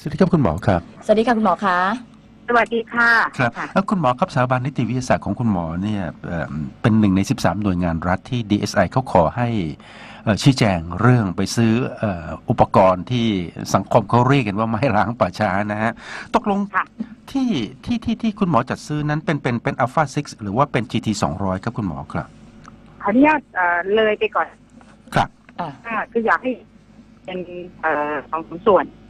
สวัสดีครับคุณหมอครับ สวัสดีค่ะคุณหมอคะสวัสดีค่ะครับค่ะแล้วคุณหมอครับสถาบันนิติวิทยาศาสตร์ของคุณหมอเนี่ยเอ่อเป็นหนึ่งใน 13 หน่วยงานรัฐที่ DSI เขาขอให้เอ่อชี้แจงเรื่องไปซื้อเอ่ออุปกรณ์ที่สังคมเขาเรียกกันว่าไม้ล้างป่าช้านะฮะ ตกลงค่ะ ที่ที่ที่ที่คุณหมอจัดซื้อนั้นเป็นเป็นเป็น Alpha 6หรือว่าเป็น GT 200 ครับคุณหมอครับ ขออนุญาตเอ่อเลยไปก่อนครับ อ่าอ่าคืออยากให้เป็นเอ่อสองสามส่วนอ่าครับ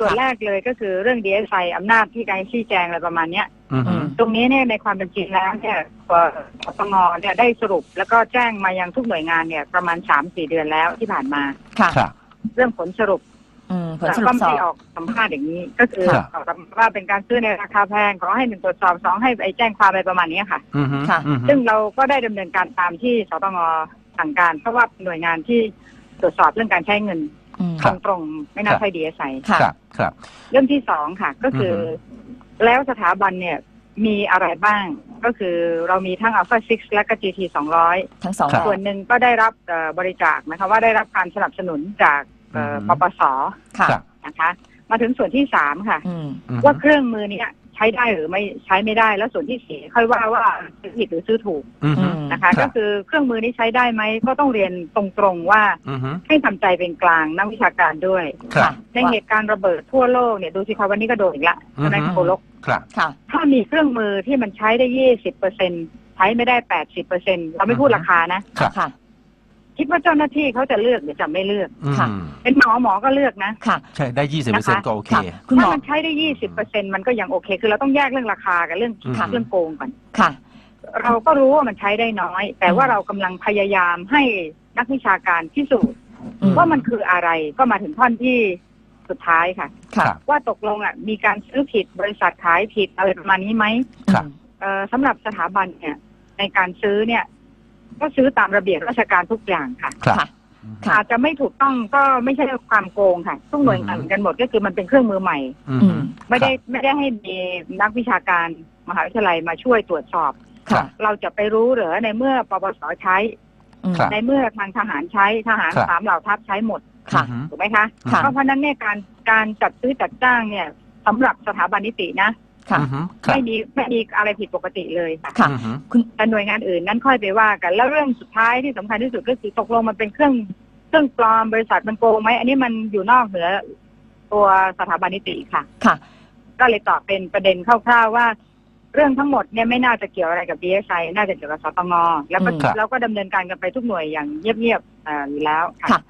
ส่วนแรกเลยก็คือเรื่อง DSI อำนาจที่การชี้แจงอะไรประมาณเนี้ยอือฮึตรงนี้เนี่ยในความเป็นจริงแล้วเนี่ยปปงเนี่ยได้สรุปแล้วก็แจ้งมายังทุกหน่วยงานเนี่ยประมาณสามสี่เดือนแล้วที่ผ่านมาค่ะครับเรื่องผลสรุปอืมผลสรุก็ปสอไม่บออกสัมภาษณ์อย่างนี้ ก็คือครับออกมาว่าเป็นการซื้อในราคาแพงขอให้หนึ่งตรวจสอบสองให้ไปแจ้งความอะไรประมาณนี้ค่ะอือฮึค่ะอือฮึซึ่งเราก็ได้ดำเนินการตามที่สตงสั่งการ เพราะว่าหน่วยงานที่ตรวจสอบเรื่องการใช้เงินอืม ตรงตรงๆไม่น่าใช่ดีเอสไอค่ะครับครับ เรื่องที่สองค่ะ ก็คืออแล้วสถาบันเนี่ยมีอะไรบ้าง ก็คือเรามีทั้ง Alpha 6 และก็ GT 200 ทั้งสองครับส่วนหนึ่งก็ได้รับเอ่อบริจาคนะคะว่าได้รับการสนับสนุนจากเอ่ออืมปปสค่ะครับนะคะ มาถึงส่วนที่สามค่ะอืมอือฮึว่าเครื่องมือเนี้ย ใช้ได้หรือไม่ใช้ไม่ได้ แล้วส่วนที่สี่ค่อยว่าว่าซื้อผิดหรือซื้อถูกอือฮึ นะคะ ครับ ก็คือเครื่องมือนี้ใช้ได้ไหมก็ต้องเรียนตรงๆว่าอือฮึให้ทำใจเป็นกลางนักวิชาการด้วย ครับในเหตุการณ์ระเบิดทั่วโลกเนี่ยดูสิคะวันนี้ก็โดนอีกละอือฮึใช่ไหมโคลกครับ ค่ะ ถ้ามีเครื่องมือที่มันใช้ได้ยี่สิบเปอร์เซ็นใช้ไม่ได้แปดสิบเปอร์เซ็นเราไม่พูดราคานะ ครับ ค่ะ คิดว่าเจ้าหน้าที่เขาจะเลือกหรือจะไม่เลือก อืมค่ะ เป็นหมอหมอก็เลือกนะ ค่ะใช่ได้ยี่สิบเปอร์เซ็นนะคะต์ก็โอเค ค่ะคุณหมถ้าอ มันใช้ได้ยี่สิบเปอร์เซ็นมันก็ยังโอเค คือเราต้องแยกเรื่องราคากับเรื่องอืมเรื่องโกงก่อน ค่ะ เราก็รู้ว่ามันใช้ได้น้อย แต่ว่าอืมเรากำลังพยายามให้นักวิชาการพิสูจน์อืม ว่ามันคืออะไรก็มาถึงท่อนที่สุดท้ายค่ะ ค่ะครับว่าตกลงอะมีการซื้อผิดบริษัทขายผิดอะไรประมาณนี้ไหมครับ เอ่อสำหรับสถาบันเนี่ยในการซื้อเนี่ย ก็ซื้อตามระเบียบราชการทุกอย่างค่ะ ครับ ค่ะ ค่ะ อาจจะไม่ถูกต้องก็ไม่ใช่ความโกงค่ะทุกหน่วยงานเหมือนกันหมดก็คือมันเป็นเครื่องมือใหม่ อืมอืมไม่ได้ไม่ได้ให้มีนักวิชาการมหาวิทยาลัยมาช่วยตรวจสอบครัค่ะบเราจะไปรู้เหรือในเมื่อปปสใช้ อืม ครับ ในเมื่อทางทหารใช้ทหารครับ สามเหล่าทัพใช้หมดค่ะอืมถูกไหมคะค่ะ เพราะฉะนั้นเนี่ยการการจัดซื้อจัดจ้างเนี่ยสำหรับสถาบันนิตินะ ค่ะอืมครับไม่มีไม่มีอะไรผิดปกติเลยค่ะค่ะอืมแต่หน่วยงานอื่นนั้นค่อยไปว่ากัน แล้วเรื่องสุดท้ายที่สำคัญที่สุดก็คือตกลงมันเป็นเครื่องเครื่องปลอมบริษัทมันโกงไหมอันนี้มันอยู่นอกเหนือตัวสถาบันนิติค่ะ ค่ะ ก็เลยตอบเป็นประเด็นคร่าวๆว่า เรื่องทั้งหมดเนี่ยไม่น่าจะเกี่ยวอะไรกับ DSI น่าจะเกี่ยวกับสตงแล้วก็อืมครับเราก็ดำเนินการกันไปทุกหน่วยอย่างเงียบๆเอ่ออยู่แล้วค่ะ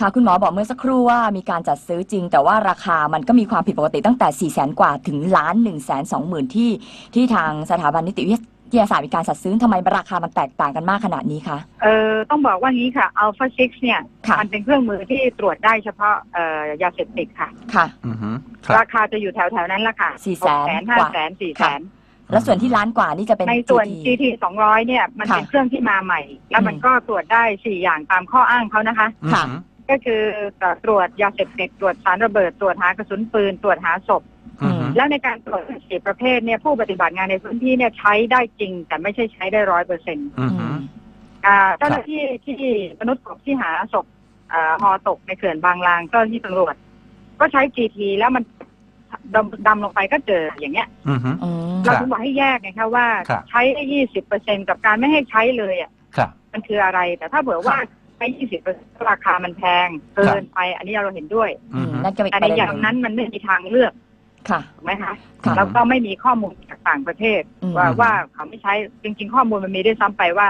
ค่ะค่ะคุณหมอบอกเมื่อสักครู่ว่ามีการจัดซื้อจริง แต่ว่าราคามันก็มีความผิดปกติตั้งแต่4ี่แสนกว่าถึงล้านหนึ่งแสนสองหมื่นที่ที่ทางสถาบันนิติวิทยาศาสตร์มีการจัดซื้อทำไมราคามันแตกต่างกันมากขนาดนี้คะ เออต้องบอกว่างี้ค่ะ Alpha 6เนี่ยค่ะ มันเป็นเครื่องมือที่ตรวจได้เฉพาะเอ่อยาเสพติดค่ะ ค่ะ อืมครับ ราคาจะอยู่แถวๆนั้นละค่ะสี่หแสกนแสนห้ากว่าแสนสี่แสค่ะ นแล้วส่วนที่ล้านกว่านี่จะเป็น ในส่วน GT GT 200เนี่ยมันค่ะเป็นเครื่องที่มาใหม่ แล้วมันอืมก็ตรวจได้สี่อย่างตามข้ออ้างเขานะคะ ค่ะ อืม ก็คือตรวจยาเสพติดตรวจสารระเบิด ตรวจหากระสุนปืน ตรวจหาศพอืมแล้วในการตรวจสี่ประเภทเนี่ยผู้ปฏิบัติงานในพื้นที่เนี่ยใช้ได้จริง แต่ไม่ใช่ใช้ได้ร้อยเปอร์เซ็นต์อืมอืมอ่าเจ้าหน้าที่ที่มนุษย์กบที่หาศพอ่าฮอตกในเขื่อนบางลางเจ้าหน้าที่ตำรวจ ก็ใช้ GT แล้วมันดำดำลงไปก็เจออย่างเงี้ยอืมอืมครัเราบถึงบอกให้แยกไงคะว่าครับใช้ได้ยี่สิบเปอร์เซ็นกับการไม่ให้ใช้เลยอะครับมันคืออะไร แต่ถ้าเผื่อว่า ใช้ยี่สิบเปอร์เซ็นราคามันแพงเกินไป อันนี้เราเห็นด้วย อือืมมนั่นก็เป็นแต่ปในระเด็นอย่างหนึ่งนั้นมันไม่มีทางเลือกค่ะ ถูกไหมคะค่ะแล้วก็ไม่มีข้อมูลจากต่างประเทศ อืม ว่าว่าเขาไม่ใช้จริง ๆ ข้อมูลมันมีด้วยซ้ำไปว่า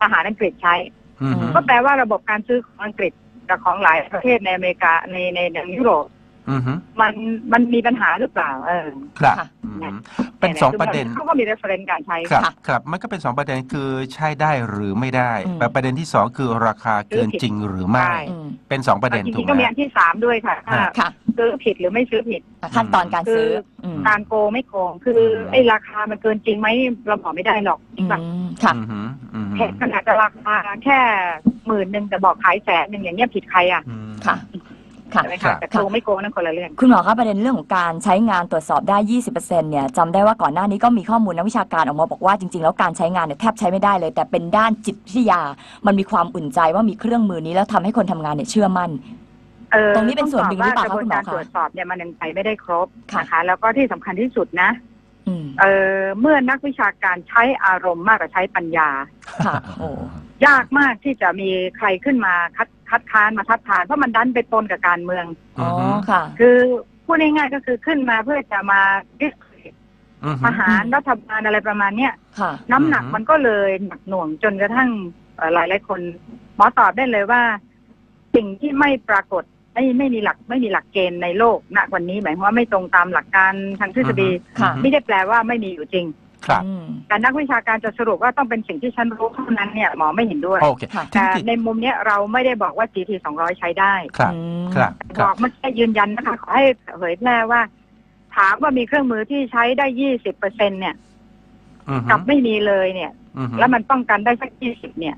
ทหารอังกฤษใช้ อืมก็แปลว่าระบบการซื้อของอังกฤษกับของหลายประเทศในอเมริกาในในในยุโรป อืมมันมันมีปัญหาหรือเปล่า เออ ครับค่ะ อืมเป็นสองประเด็น เขาก็มี reference การใช้ครับ ค่ะครับ มันก็เป็นสองประเด็นคือใช้ได้หรือไม่ได้ อืม แต่ประเด็นที่สองคือราคาเกินจริงหรือไม่ใช่อืมเป็นสองประเด็นจถูริกงไหๆก็ม มีอันที่สามด้วยค่ะถ้าฮะ ค่ะซื้อผิดหรือไม่ซื้อผิด ขั้นตอนการซื้ออืมการโกงไม่โกง คือไอ้ราคามันเกินจริงไหมเราบอกไม่ได้หรอกจริงอืป่ะมค่ะ อืมอืมแค่ขนาดจะราคาแค่หมื่นหนึ่งแต่บอกขายแสนหนึ่งอย่างเงี้ยผิดใครอะ อืมค่ะ ค่ะใช่ไหมครัคะบแต่โกงไม่โกงนั่นคนละเรื่อง คุณหมอครับประเด็นเรื่องของการใช้งานตรวจสอบได้ 20%เนี่ยจำได้ว่าก่อนหน้านี้ก็มีข้อมูลนักวิชาการออกมาบอกว่าจริง ๆ แล้วการใช้งานเนี่ยแทบใช้ไม่ได้เลย แต่เป็นด้านจิตวิทยา มันมีความอุ่นใจว่ามีเครื่องมือนี้แล้วทำให้คนทำงานเนี่ยเชื่อมั่นเออตรงนี้เป็นส่วนหนึ่งหรือเปล่าต้คะงบคุกณหมอการคะตรวจสอบเนี่ยมันยังไปไม่ได้ครบค่ะนะคะ แล้วก็ที่สำคัญที่สุดนะอืมเออเมื่อนักวิชาการใช้อารมณ์มากกว่าใช้ปัญญาค่ะโอ้ ยากมากที่จะมีใครขึ้นมาคัดคัดค้านมาทัดทานเพราะมันดันไปปนกับการเมือง อ๋อค่ะ คือพูดง่ายๆก็คือขึ้นมาเพื่อจะมาดิสอือฮึทหารรัฐบาลอะไรประมาณเนี้ยค่ะน้ำหนักอือฮึมันก็เลยหนักหน่วงจนกระทั่งเอ่อหลายหลายๆคนหมอตอบได้เลยว่า สิ่งที่ไม่ปรากฏไม่ไม่มีหลักไม่มีหลักเกณฑ์ในโลกณวันนี้หมายความว่าไม่ตรงตามหลักการทางทฤษฎีค่ะไม่ได้แปลว่าไม่มีอยู่จริง ครับอืมแต่นักวิชาการจะสรุปว่าต้องเป็นสิ่งที่ฉันรู้เท่านั้นเนี่ยหมอไม่เห็นด้วยโอเคค่ะทีแต่นี้ในมุมเนี้ยเราไม่ได้บอกว่า GT 200 ใช้ได้ครับอืมครับคบรัอบกไม่ใช่ยืนยันนะคะขอให้เผยแพร่ว่า ถามว่ามีเครื่องมือที่ใช้ได้20เปอร์เซ็นเนี่ยอือฮึกับไม่มีเลยเนี่ยอือฮึแล้วมันป้องกันได้สัก20เนี่ย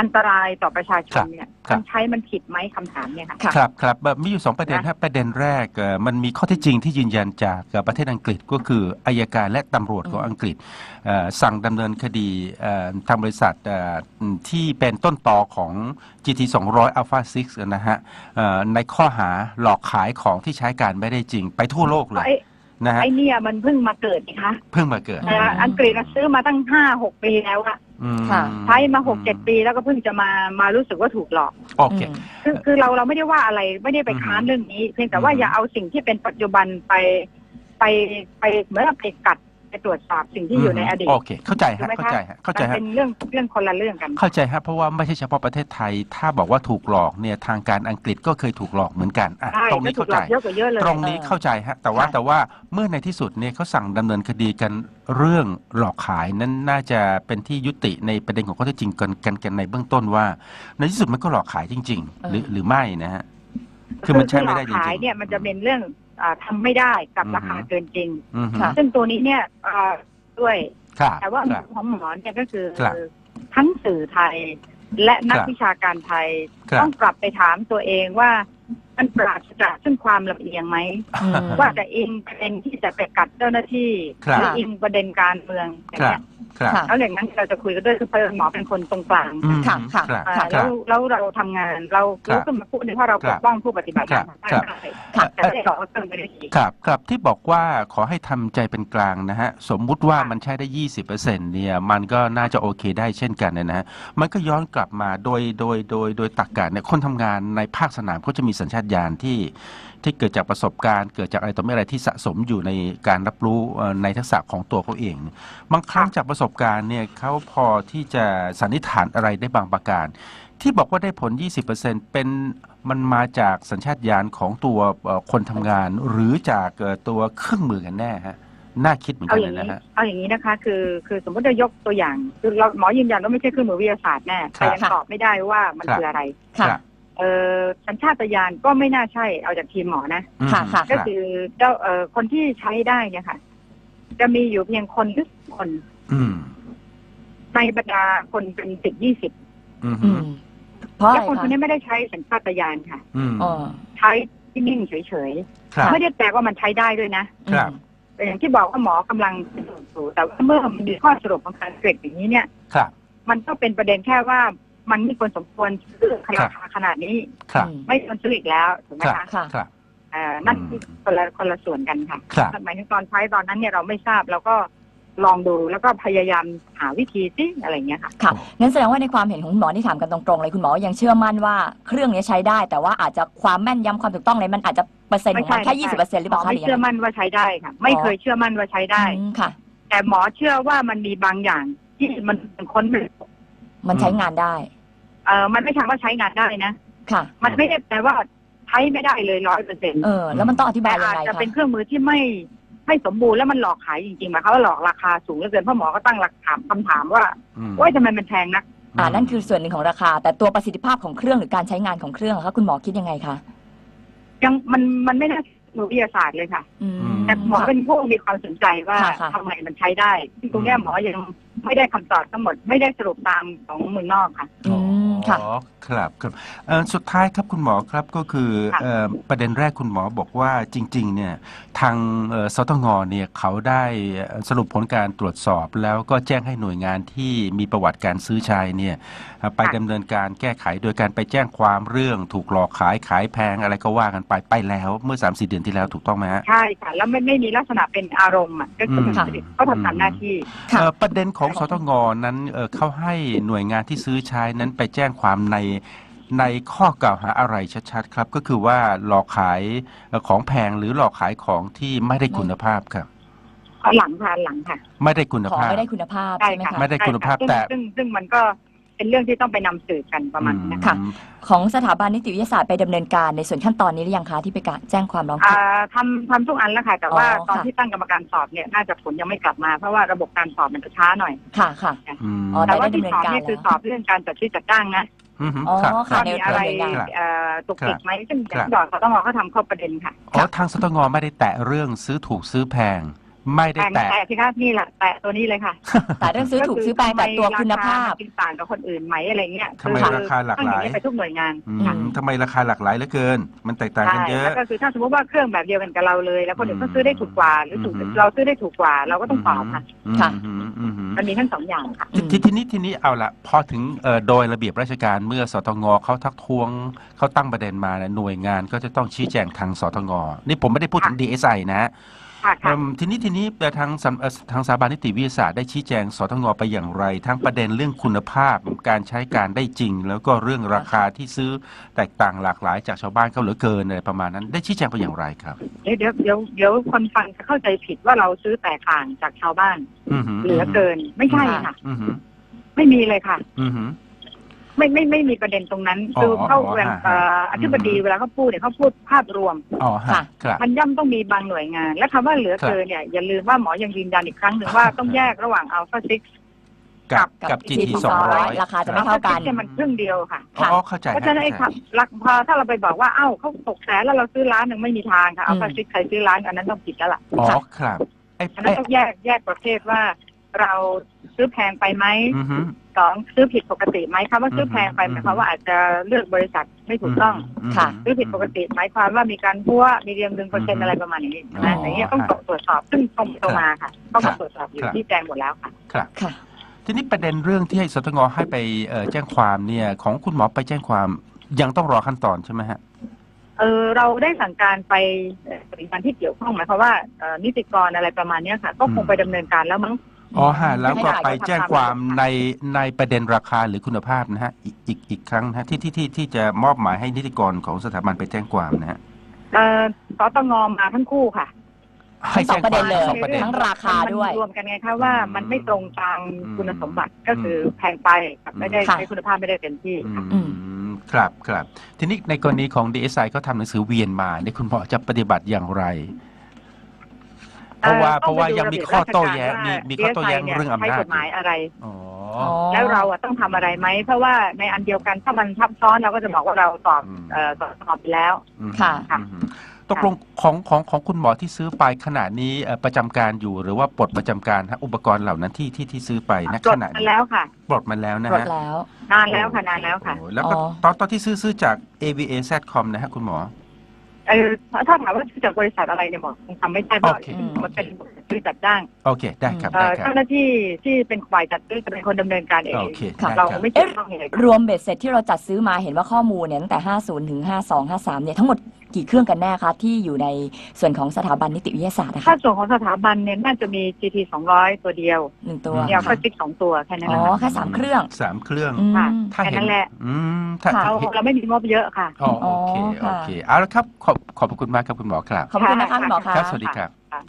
อือฮึค่ะอันตรายต่อประชาชนเนี่ยครับ มันใช้มันผิดไหมคำถามเนี่ยค่ะ ค่ะ ครับครับแบบมีอยู่สองประเด็นนะ ครับประเด็นแรกเอ่อมันมีข้อเท็จจริงที่ยืนยันจากเอ่อประเทศอังกฤษก็คืออายการและตำรวจของอังกฤษเอ่อสั่งดำเนินคดีเอ่อทางบริษัทเอ่อที่เป็นต้นต่อของ GT 200 Alpha 6 นะฮะเอ่อในข้อหาหลอกขายของที่ใช้การไม่ได้จริงไปทั่วโลกเลยไอ้นะฮะไอ้เนี่ยมันเพิ่งมาเกิดนะคะเพิ่งมาเกิดอืมแต่อังกฤษน่ะซื้อมาตั้งห้าหกปีแล้วอะ อืมค่ะ ใช้มาหกเจ็ดปีแล้วก็เพิ่งจะมามารู้สึกว่าถูกหลอกโอเค ม คือคือเราเราไม่ได้ว่าอะไรไม่ได้ไปอืมค้านเรื่องนี้ เพียงแต่ว่าอืม อย่าเอาสิ่งที่เป็นปัจจุบันไป ไปไปเหมือนกับไปกัด ไปตรวจสอบสิ่งที่อยู่ในอดีต โอเค เข้าใจถูฮะกไหมเข้าคะใจฮะ เข้าใจมันฮะเป็นเรื่องเรื่องคนละเรื่องกัน เข้าใจฮะ เพราะว่าไม่ใช่เฉพาะประเทศไทย ถ้าบอกว่าถูกหลอกเนี่ยทางการอังกฤษก็เคยถูกหลอกเหมือนกันอะใช่ตรงก็นี้ถูเข้ากหลใจอกเยอะกว่าเยอะเลยตรงนี้เออเข้าใจฮะ แต่ว่าค่ะแต่ว่าเมื่อในที่สุดเนี่ยเขาสั่งดำเนินคดีกันเรื่องหลอกขายนั้นน่าจะเป็นที่ยุติในประเด็นของข้อเท็จจริงกันกันกันในเบื้องต้นว่า ในที่สุดมันก็หลอกขายจริง ๆ หรือหรือไม่นะฮะ คือมันใช้ไม่ได้จหลอกขายริงๆเนี่ยมันจะเป็นเรื่อง อ่าทำไม่ได้กับอือฮึราคาเกินจริงอือฮึค่ะซึ่งตัวนี้เนี่ยอ่าด้วยครับแต่ว่าครับของหมอเนี่ยก็คือครับทั้งสื่อไทยและนักครับวิชาการไทยครับต้องกลับไปถามตัวเองว่ามันปราศจากซึ่งความลำเอียงไหมอืมว่าจะอิงประเด็นที่จะไปกัดเจ้าหน้าที่ครับหรืออิงประเด็นการเมืองอย่างครับเงี้ย ครับค่ะแล้วอย่างนั้นเราจะคุยกันด้วยคือเพอหมอเป็นคนตรงกลางอืมค่ะค่ะครับ อ่าค่ะแล้วแล้วเราทำงานเราครับรู้ขึ้นมาพูดในเพราะเราครัปบกป้องผู้ปฏิบัติครับงานครับได้ค่ะแต่ไม่ได้บอกว่าเครื่องไม่ได้ฉีดครับครับที่บอกว่าขอให้ทำใจเป็นกลางนะฮะ สมมุติว่าค่ะ มันใช้ได้ 20%เนี่ยมันก็น่าจะโอเคได้เช่นกันนะฮะ มันก็ย้อนกลับมาโดยโดยโดยโดยตักกะเนี่ยคนทำงานในภาคสนามเขาจะมีสัญชาตญาณที่ ที่เกิดจากประสบการณ์เกิดจากอะไรต่อไม่อะไรที่สะสมอยู่ในการรับรู้เอ่อในทักษะของตัวเขาเอง บางครั้งจากประสบการณ์เนี่ยเขาพอที่จะสันนิษฐานอะไรได้บางประการ ที่บอกว่าได้ผล 20%เป็นมันมาจากสัญชาตญาณของตัวเอ่อคนทำงาน หรือจากเอ่อตัวเครื่องมือกันแน่ฮะน่าคิดเหมือนเอากันอเลย่ายงนะนี้ฮะเอาอย่างนี้นะคะ คือคือสมมติจะยกตัวอย่างคือเราหมอยืนยันว่าไม่ใช่เครื่องมือวิทยาศาสตร์แน่ครัแต่บยังตอบไม่ได้ว่ามันครับคืออะไรค่ะครับเออสัญชาตญาณก็ไม่น่าใช่เอาจากทีมหมอนะอืมค่ะค่ะก็รับคือเจ้าเอ่อคนที่ใช้ได้เนี่ยค่ะ จะมีอยู่เพียงคนหรือสองคน อืมในบรรดาคนเป็นสิบยี่สิบอืมอืมเพราะอะแล้ไรวคนคคะนนี้ไม่ได้ใช้สัญชาตญาณค่ะ อืม อ๋อใช้ที่นิ่งเฉยครับ ๆไม่ได้แปลว่ามันใช้ได้ด้วยนะครับ แต่อย่างที่บอกว่าหมอกำลังพิสูจน์อยู่แต่ว่าเมื่อมันมีข้อสรุปของการเกรดอย่างนี้เนี่ย ครับ มันก็เป็นประเด็นแค่ว่ามันไม่ควรสมควรซื้อราคาขนาดนี้ ครับอืมไม่ควรซื้ออีกแล้วถูกไหมครับคะค่ะ ครับ เอ่อนั่นคือคนละคนละส่วนกันค่ะครับหมายถึงตอนใช้ตอนนั้นเนี่ยเราไม่ทราบเราก็ ลองดูแล้วก็พยายามหาวิธีสิอะไรอย่างเงี้ยค่ะ ค่ะงั้นแสดงว่าในความเห็นของคุณหมอที่ถามกันตรงๆเลยคุณหมอยังเชื่อมั่นว่าเครื่องนี้ใช้ได้ แต่ว่าอาจจะความแม่นยำความถูกต้องเลยมันอาจจะเปอร์เซ็นต์ของมันแค่ยี่สิบเปอร์เซ็นต์หรือหเปมอล่าคะหไม่รือยังเชื่อไงมั่นว่าใช้ได้ค่ะ ไม่เคยเชื่อมั่นว่าใช้ได้ อืมค่ะ แต่หมอเชื่อว่ามันมีบางอย่างที่มันเป็นคนหนึ่งมันใช้งานได้เออมันไม่ใช่ว่าใช้งานได้นะ ค่ะ มันไม่ได้แปลว่าใช้ไม่ได้เลยร้อยเปอร์เซ็นต์เออ แล้วมันต้องอธิบาแต่ยยังอาจไงจะคะเป็นเครื่องมือที่ไม่ ไม่สมบูรณ์แล้วมันหลอกขายจริงๆหมายความว่าหลอกราคาสูงเหลือเกินเพราะหมอก็ตั้งหลักถามคำถามว่าอืม ว่าทำไมมันแพงนัก อ่านั่นคือส่วนหนึ่งของราคา แต่ตัวประสิทธิภาพของเครื่องหรือการใช้งานของเครื่องอะคะคุณหมอคิดยังไงคะยังมันมันไม่น่าหนูวิทยาศาสตร์เลยค่ะ อืม แต่หมอค่ะเป็นผู้มีความสนใจว่าค่ะค่ะ ทำไมมันใช้ได้ซึ่งตรงเนี้ยหมอยังไม่ได้คำตอบทั้งหมด ไม่ได้สรุปตามของเมืองนอกค่ะ อืมค่ะ อ๋อครับครับเอ่อสุดท้ายครับคุณหมอครับก็คือค่ะเอ่อประเด็นแรกคุณหมอบอกว่าจริงๆเนี่ยทางเอ่อสตงเนี่ยเขาได้เอ่อสรุปผลการตรวจสอบ แล้วก็แจ้งให้หน่วยงานที่มีประวัติการซื้อชายเนี่ยเอ่อไปดำเนินการแก้ไขโดยการไปแจ้งความเรื่องถูกหลอกขายขายแพงอะไรก็ว่ากันไปไปแล้วเมื่อ3 4เดือนที่แล้วถูกต้องไหมฮะ ใช่ค่ะ แล้วไม่ไม่มีลักษณะเป็นอารมณ์อะก็คืออืมเขาทำตามหน้าที่ ค่ะ เอ่อประเด็นของสตงนั้นเอ่อเขาให้หน่วยงานที่ซื้อใช้นั้นไปแจ้งความในในข้อกล่าวหาอะไรชัดๆครับ ก็คือว่าหลอกขายเอ่อของแพงหรือหลอกขายของที่ไม่ได้คุณภาพครับหลังค่ะหลังค่ะ ไม่ได้คุณของภาพ ไม่ได้คุณภาพใช่ใช่ไหมค่ะคะไม่ได้คุณภาพใช่แต่ค่ะซึ่งซึ่งซึ่งมันก็เป็นเรื่องที่ต้องไปนำสืบกันประมาณนั้นค่ะ ของสถาบันนิติวิทยาศาสตร์ไปดำเนินการในส่วนขั้นตอนนี้หรือยังคะที่ไปกะแจ้งความร้องทุกข์อ่าทำทำทุกอันแล้วค่ะ แต่ว่าอ๋อตอนค่ะที่ตั้งกรรมการสอบเนี่ยน่าจะผลยังไม่กลับมาเพราะว่าระบบการสอบมันจะช้าหน่อยค่ะค่ะอืมอ๋อแต่ว่าได้ที่ดำเนิสนอบการเนี่ยคือแล้วสอบเรื่องการจัดซื้อจัดจ้างนะ อืมอ๋อครับค่ะว่าในมีอะไรในงานเอ่อตุกติกไหมซึ่งอย่างครับที่บอกเขาต้องเขาทำข้อประเด็นค่ะอ๋อทางสตงไม่ได้แตะเรื่องซื้อถูกซื้อแพง ไม่ได้แต่แตะ แต่ที่คะนี่แหละแต่ตัวนี้เลยค่ะแต่เรื่องซื้อถูกซื้อแพงแต่ตัวคุณภาพก็อทำไมรคมันต่างกับคนอื่นไหมอะไรเงี้ยทำไมคือราคาหลากหลาย ต้ององนี้ไปทุกหน่วยงานอืมค่ะ ทำไมราคาหลากหลายเหลือเกิน มันแตกต่างใช่กันเยอะแล้วก็คือถ้าสมมติว่าเครื่องแบบเดียวกันกับเราเลย แล้วคนอื่นก็อืมซื้อได้ถูกกว่าหรือถูกอืม เราซื้อได้ถูกกว่าเราก็ต้องตอบค่ะ อืมค่ะ อืมอืมอื มมันมีทั้งสองอย่างค่ะทีทีนี้ทีนี้เอาละพอถึงเอ่อโดยระเบียบราชการเมื่อสตงเขาทักท้วงเขาตั้งประเด็นมาเนี่ยหน่วยงานก็จะต้องชี้แจงทางสตงนี่ผมไม่ได้พูดถึง DSI นะฮะ ค่ะค่ะ เอิ่มทีนี้ทีนี้เอ่อทางสำเอ่อทางสถาบันนิติวิทยาศาสตร์ได้ชี้แจงสตงไปอย่างไร ทั้งประเด็นเรื่องคุณภาพการใช้การได้จริง แล้วก็เรื่องราคาที่ซื้อแตกต่างหลากหลายจากชาวบ้านเขาเหลือเกินอะไรประมาณนั้น ได้ชี้แจงไปอย่างไรครับ เดี๋ยวเดี๋ยวเดี๋ยวเดี๋ยวคนฟังจะเข้าใจผิดว่าเราซื้อแตกต่างจากชาวบ้านอือหืเหลือเกินไม่ใช่ค่ะ อือหือไม่มีเลยค่ะ อือหือ ไม่ไม่ไม่มีประเด็นตรงนั้น อ๋อคือเขาอ๋อเวลาฮะเอ่ออธิบดีอืมเวลาเขาพูดเนี่ยเขาพูดภาพรวม อ๋อฮะค่ะ ครับ มันย่อมต้องมีบางหน่วยงาน และคำว่าเหลือเกินเนี่ยอย่าลืมว่าหมอยังยืนยันอีกครั้งหนึ่งว่าต้องแยกระหว่างอัลฟาซิก กับกับกับ GT GT สองร้อยราคาจะไม่เท่ากันเนี่ยมันครึ่งเดียวค่ะ อ๋อเข้าใจเพราะฉะนั้นไอ้ครับรักพอถ้าเราไปบอกว่าเอ้าเขาตกแสนแล้วเราซื้อร้านหนึ่งไม่มีทางค่ะอัลฟาซิกใครซื้อร้านอันนั้นต้องผิดแล้วล่ะอ๋อครับไอ้อันนั้ไอ้นต้องแยกแยกประเภทว่า เราซื้อแพงไปไหมอือหือสองซื้อผิดปกติไหมคำว่าซื้อแพงไปอืมหมายความว่าอาจจะเลือกบริษัทไม่ถูกต้องมค่ะ ซื้อผิดปกติหมายความว่ามีการพัวมีเรียงดึงเปอร์เซ็นต์อะไรประมาณนี้อ๋นะออย่างเงี้ยต้องตรวจสอบซึ่งตรงตรงมาค่ะต้องครัมาบตรวจสอบอยู่ครับที่แจงหมดแล้วค่ะ ครับ ค่ะ ทีนี้ประเด็นเรื่องที่ให้สตงให้ไปเอ่อแจ้งความเนี่ย ของคุณหมอไปแจ้งความยังต้องรอขั้นตอนใช่ไหมฮะ เออเราได้สั่งการไปเอ่อหน่วยงานที่เกี่ยวข้องหมายความว่าเอ่อนิติกรอะไรประมาณเนี้ยค่ะ ก็คงไปดำเนินการแล้วมั้ง อ๋อฮะแล้วก็ไม่ได้ไปแจ้งความเขาทำตามระบบค่ะในในประเด็นราคาหรือคุณภาพนะฮะอีกอีกอีกครั้งนะฮะที่ที่ที่ที่จะมอบหมายให้นิติกรของสถาบันไปแจ้งความนะฮะเอ่อสตงมาทั้งคู่ค่ะ ให้แจ้งความทั้งสองประเด็นเลยสองประเด็นทั้งราคาด้วย มันรวมกันไงคะว่ามันไม่ตรงตามคุณสมบัติก็คือแพงไปกับไม่ได้ค่ะใช้คุณภาพไม่ได้เต็มที่อืค่ะมครับครับทีนี้ในกรณีของ DSI เขาทำหนังสือเวียนมาเนี่ยคุณหมอจะปฏิบัติอย่างไร เพราะว่าอ่อเพราะว่าต้องไปดูยังมีข้อโต้แย้งระมีเบียบมีข้อโต้แย้ง DSI นี่ยเรื่องอำใช้นาจกฎหมายอะไร อ๋อ อ๋อ แล้วเราอะต้องทำอะไรไหม เพราะว่าในอันเดียวกันถ้ามันทับซ้อนเราก็จะบอกว่าเราตอบอืม เอ่อตอบตอบไปแล้ว อืมค่ะ อืมอืมตกลงของของของคุณหมอที่ซื้อไปขณะนี้เอ่อประจำการอยู่หรือว่าปลดประจำการฮะอุปกรณ์เหล่านั้นที่ที่ที่ซื้อไปณปลขดณะมานี้แล้วค่ะ ปลดมันแล้วนะปลดฮะแล้ว นานแล้วค่ะนานแล้วค่ะ โอ้แล้วก็อ๋อ ตอนตอนที่ซื้อซื้อจาก AVA Satcom นะฮะคุณหมอ เออถ้าถามว่าจากบริษัทอะไรเนี่ยบอกคงทำไม่ได้เพราะโอเค มันเป็นบริษัทจัดจ้างโอเค ได้ครับเอ่ได้อครับ เจ้าหน้าที่ที่เป็นฝ่ายจัดซื้อจะเป็นคนดำเนินการเองโอเคค่ะได้เราครับ ไม่เกี่ยวข้องเลย รวมเบ็ดเสร็จที่เราจัดซื้อมาเห็นว่าข้อมูลเนี่ยตั้งแต่ 50 ถึง 52 53 เนี่ยทั้งหมด กี่เครื่องกันแน่คะที่อยู่ในส่วนของสถาบันนิติวิทยาศาสตร์นะถ้าคะส่วนของสถาบันเนี่ยน่าจะมี GT 200 ตัวเดียวหนึ่งตัวอืมเนี่ยก็ซิกสองตัวแค่นั้นอ๋นะอคะแค่สามเครื่องสามเครื่องอืม ค่ะ ถ้าแค่เห็นนั้นแหละ อืมถ้าค่ะเราเห็นเราไม่มีงบเยอะค่ะ อ๋อโอเคอ๋อโอค่ะเคเอาละครับขอบขอบพระคุณมากครับคุณหมอครับ ขอบคุณนะคะคุณหมอคะ ครับ สวัสดีครับ ค่ะ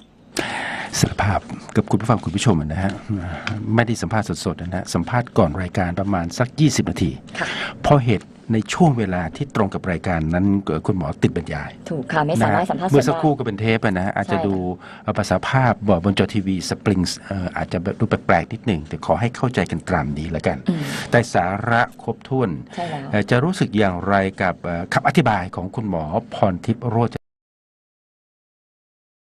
สารภาพกับคุณผู้ฟังคุณผู้ชมนะฮะไม่ได้สัมภาษณ์สดๆนะฮะสัมภาษณ์ก่อนรายการประมาณสัก 20 นาที ค่ะ เพราะเหตุในช่วงเวลาที่ตรงกับรายการนั้นเอ่อคุณหมอติดบรรยาย ถูกค่ะไม่สามารถนะฮะสัมภาษณ์เมื่อสสัดกได้ครู่ก็เป็นเทปอะนะฮะอาจจะใช่ดูเอ่อภาษาภาพบนจอทีวีสปริงส์อาจจะแบบดูแปลกๆนิดหนึ่งแต่ขอให้เข้าใจกันตามนี้แล้วกันอืมแต่สาระครบถ้วนใช่แล้วเอ่อจะรู้สึกอย่างไรกับเอ่อคำอธิบายของคุณหมอพรทิพย์โรจ